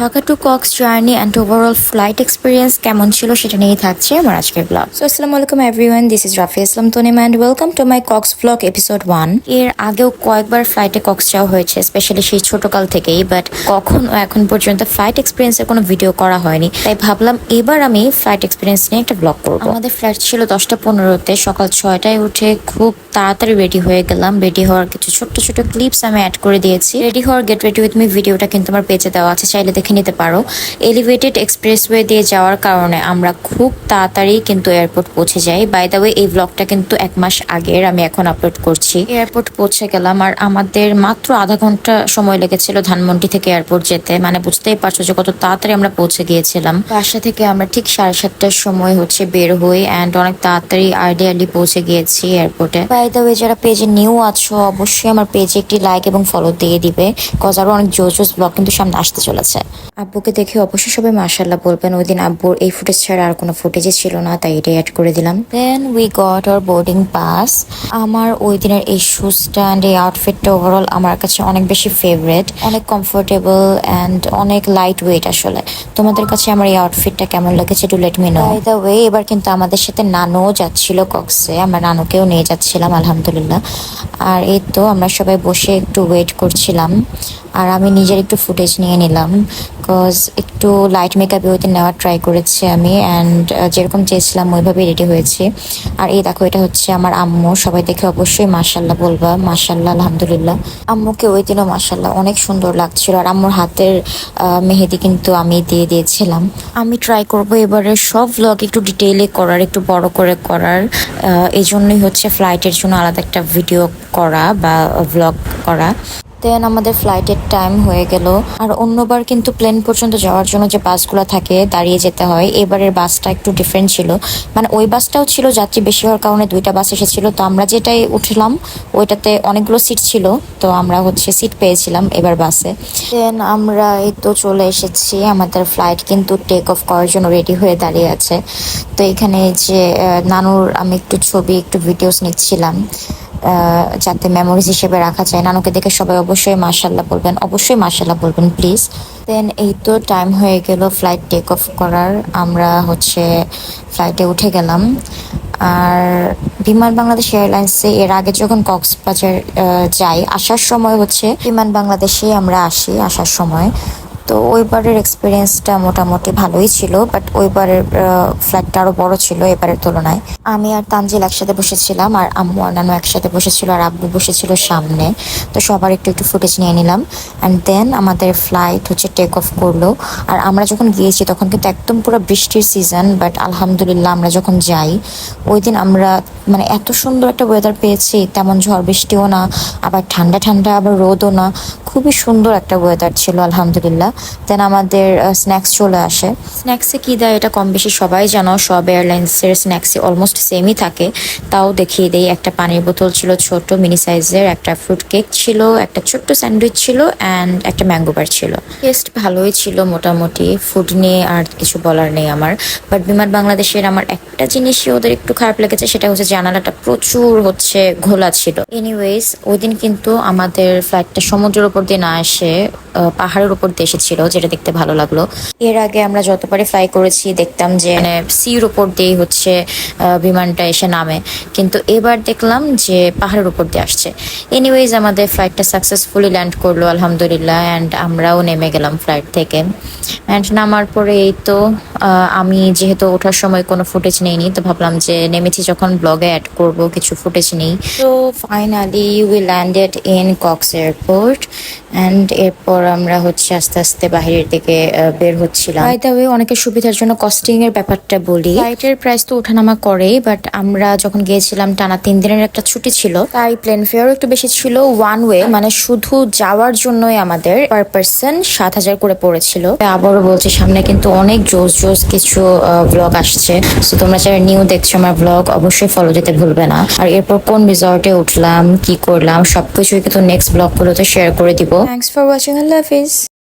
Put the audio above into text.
Dhaka to Cox journey and overall flight experience কেমন ছিল সেটা নিয়েই থাকছে আমার আজকের ব্লগ সো আসসালামু আলাইকুম everyone this is Rafi Islam Tanim and welcome to my Cox blog episode ওয়ানের আগেও কয়েকবার ফ্লাইটে কক্স যাওয়া হয়েছে স্পেশালি সেই ছোটকাল থেকেই বাট কখনো এখন পর্যন্ত ফ্লাইট এক্সপিরিয়েন্সের কোনো ভিডিও করা হয়নি। তাই ভাবলাম এবার আমি ফ্লাইট এক্সপিরিয়েন্স নিয়ে একটা ব্লগ করব। আমাদের ফ্লাইট ছিল দশটা পনেরোতে, সকাল ছয়টায় উঠে খুব তাড়াতাড়ি রেডি হয়ে গেলাম। রেডি হওয়ার কিছু ছোট্ট ছোট ক্লিপস আমি অ্যাড করে দিয়েছি। রেডি হওয়ার গেট রেডি উইথ মি ভিডিওটা কিন্তু আমার পেজে দেওয়া আছে, চাইলে দেখে নিতে পারো। এলিভেটেড এক্সপ্রেসওয়ে দিয়ে যাওয়ার কারণে আমরা খুব তাড়াতাড়ি কিন্তু এয়ারপোর্ট পৌঁছে যাই। বাই দ্য ওয়ে এই ব্লগটা কিন্তু এক মাস আগের, আমি এখন আপলোড করছি। এয়ারপোর্ট পৌঁছে গেলাম আর আমাদের মাত্র আধা ঘণ্টা সময় লেগেছিল ধানমন্ডি থেকে এয়ারপোর্ট যেতে। মানে বুঝতেই পারছ যে কত তাড়াতাড়ি আমরা পৌঁছে গিয়েছিলাম। বাসা থেকে আমরা ঠিক সাড়ে সাতটার সময় হচ্ছে বের হই অ্যান্ড অনেক তাড়াতাড়ি আর্লি পৌঁছে গিয়েছি এয়ারপোর্টে বাই দ্য ওয়ে যারা পেজে নিউ আছো অবশ্যই আমার পেজে একটি লাইক এবং ফলো দিয়ে দিবে কজ আরও অনেক জোস জোস ব্লগ কিন্তু সামনে আসতে চলেছে। আব্বুকে দেখে অবশ্যই সবাই মাশাল্লাহ বলবেন ওই দিন আব্বুর এই ফুটেজ ছাড়া আর কোনো ফুটেজই ছিল না তাই এটাই অ্যাড করে দিলাম। Then we got our boarding pass আমার ওই দিনের এই শুজটা অ্যান্ড এই আউটফিটটা ওভারঅল আমার কাছে অনেক বেশি ফেভারেট অনেক কমফোর্টেবল অ্যান্ড অনেক লাইট ওয়েট আসলে। তোমাদের কাছে আমার এই আউটফিটটা কেমন লেগেছে to let me know by the way এবার কিন্তু আমাদের সাথে নানুও যাচ্ছিল কক্সে আমরা নানুকেও নিয়ে যাচ্ছিলাম। আলহামদুলিল্লাহ। আর এই তো আমরা সবাই বসে একটু ওয়েট করছিলাম। আর আমি নিজের একটু ফুটেজ নিয়ে নিলাম বিকজ একটু লাইট মেকআপে ওই দিন নেওয়ার ট্রাই করেছি আমি অ্যান্ড যেরকম চেয়েছিলাম ওইভাবেই রেডি হয়েছি। আর এই দেখো, এটা হচ্ছে আমার আম্মু, সবাই দেখে অবশ্যই মাসাল্লাহ বলবা মাসাল্লাহ আলহামদুলিল্লাহ। আম্মুকে ওই দিনও মাসাল্লাহ অনেক সুন্দর লাগছিল, আর আম্মুর হাতের মেহেদি কিন্তু আমি দিয়ে দিয়েছিলাম। আমি ট্রাই করব এবারে সব ব্লগ একটু ডিটেইলে করার, একটু বড় করে করার এই জন্যই হচ্ছে ফ্লাইটের জন্য আলাদা একটা ভিডিও করা বা ব্লগ করা। দেন আমাদের ফ্লাইটের টাইম হয়ে গেল। আর অন্যবার কিন্তু প্লেন পর্যন্ত যাওয়ার জন্য যে বাসগুলো থাকে, দাঁড়িয়ে যেতে হয়, এবারের বাসটা একটু ডিফারেন্ট ছিল। মানে ওই বাসটাও ছিল যাত্রী বেশি হওয়ার কারণে দুইটা বাস এসেছিল। তো আমরা যেটাই উঠলাম, ওইটাতে অনেকগুলো সিট ছিল। তো আমরা হচ্ছে সিট পেয়েছিলাম এবার বাসে। দেন আমরা এই তো চলে এসেছি। আমাদের ফ্লাইট কিন্তু টেক অফ করার জন্য রেডি হয়ে দাঁড়িয়ে আছে। তো এখানে যে নানুর আমি একটু ছবি, একটু ভিডিওস নিচ্ছিলাম। যাতে মেমোরিজ হিসেবে রাখা যায়। নানুকে দেখে সবাই অবশ্যই মার্শাল্লাহ বলবেন। অবশ্যই মার্শাল্লাহ বলবেন প্লিজ দেন এই তো টাইম হয়ে গেল ফ্লাইট টেক অফ করার। আমরা হচ্ছে ফ্লাইটে উঠে গেলাম। আর বিমান বাংলাদেশ এয়ারলাইন্সে এর আগে যখন কক্সবাজার যাই, আসার সময় হচ্ছে বিমান বাংলাদেশে আমরা আসি, আসার সময়। তো ওইবারের এক্সপিরিয়েন্সটা মোটামুটি ভালোই ছিল বাট ওইবারের ফ্ল্যাটটা আরও বড় ছিল এবারের তুলনায়। আমি আর তানজিল একসাথে বসেছিলাম আর আম্মু আর নানু একসাথে বসেছিল আর আব্বু বসেছিল সামনে। তো সবার একটু একটু ফুটেজ নিয়ে নিলাম। অ্যান্ড দেন আমাদের ফ্লাইট হচ্ছে টেক অফ করল। আর আমরা যখন গিয়েছি তখন কিন্তু একদম পুরো বৃষ্টির সিজন বাট আলহামদুলিল্লাহ আমরা যখন যাই ওই দিন আমরা মানে এত সুন্দর একটা ওয়েদার পেয়েছি, তেমন ঝড় বৃষ্টিও না, আবার ঠান্ডা ঠান্ডা, আবার রোদও না। খুবই সুন্দর একটা ওয়েদার ছিল, আলহামদুলিল্লাহ। দেন আমাদের স্ন্যাক্স চলে আসে। স্ন্যাক্সে কি দেয় এটা কম বেশি সবাই জানো, সব এয়ারলাইন্সের স্ন্যাক্সে অলমোস্ট সেমই থাকে। তাও দেখিয়ে দেই, একটা পানির বোতল ছিল ছোট মিনি সাইজের একটা ফ্রুট কেক ছিল, একটা ছোট্ট স্যান্ডউইচ ছিল অ্যান্ড একটা ম্যাঙ্গো বার ছিল। টেস্ট ভালোই ছিল মোটামুটি ফুড নিয়ে আর কিছু বলার নেই আমার। বাট বিমান বাংলাদেশের আমার একটা জিনিসই ওদের একটু খারাপ লেগেছে, সেটা হচ্ছে জানালাটা প্রচুর হচ্ছে ঘোলা ছিল। এনিওয়েজ ওই দিন কিন্তু আমাদের ফ্লাইটটা সমুদ্রের উপর দিয়ে না এসে পাহাড়ের উপর দিয়ে এসেছিল, যেটা দেখতে ভালো লাগল। এর আগে আমরা যতবারই ফ্লাই করেছি, দেখতাম যে মানে সির উপর দিয়েই হচ্ছে বিমানটা এসে নামে। কিন্তু এবার দেখলাম যে পাহাড়ের উপর দিয়ে আসছে। এনিওয়েজ আমাদের ফ্লাইটটা সাকসেসফুলি ল্যান্ড করল, আলহামদুলিল্লাহ অ্যান্ড আমরাও নেমে গেলাম ফ্লাইট থেকে। অ্যান্ড নামার পরে এই তো আমি যেহেতু ওঠার সময় কোনো ফুটেজ নেইনি তো ভাবলাম যে নেমেছি যখন ব্লগে অ্যাড করব কিছু ফুটেজ নেই। তো finally we landed in Cox airport and এরপর আমরা হচ্ছে আস্তে আস্তে বাহিরের দিকে বের হচ্ছিলাম। বাই দ্য ওয়ে অনেকের সুবিধার জন্য কস্টিং এর ব্যাপারটা বলি। ফ্লাইটের প্রাইস তো ওঠানামা করে বাট আমরা যখন গিয়েছিলাম টানা তিন দিনের একটা ছুটি ছিল। তাই প্লেন ফেয়ারও একটু বেশি ছিল ওয়ান ওয়ে মানে শুধু যাওয়ার জন্যই আমাদের পার পার্সন সাত হাজার করে পড়েছিল। আবারও বলছি সামনে কিন্তু অনেক জোস জোস কিছু ব্লগ আসছে। সো তোমরা যারা নিউ দেখছ আমার ব্লগ অবশ্যই ফলো দিতে ভুলবে না। আর এরপর কোন রিসর্টে উঠলাম, কি করলাম, সবকিছুই কিন্তু নেক্সট ব্লগ গুলোতে শেয়ার করে দিব। থ্যাংকস ফর ওয়াচিং আল্লাহ হাফিজ।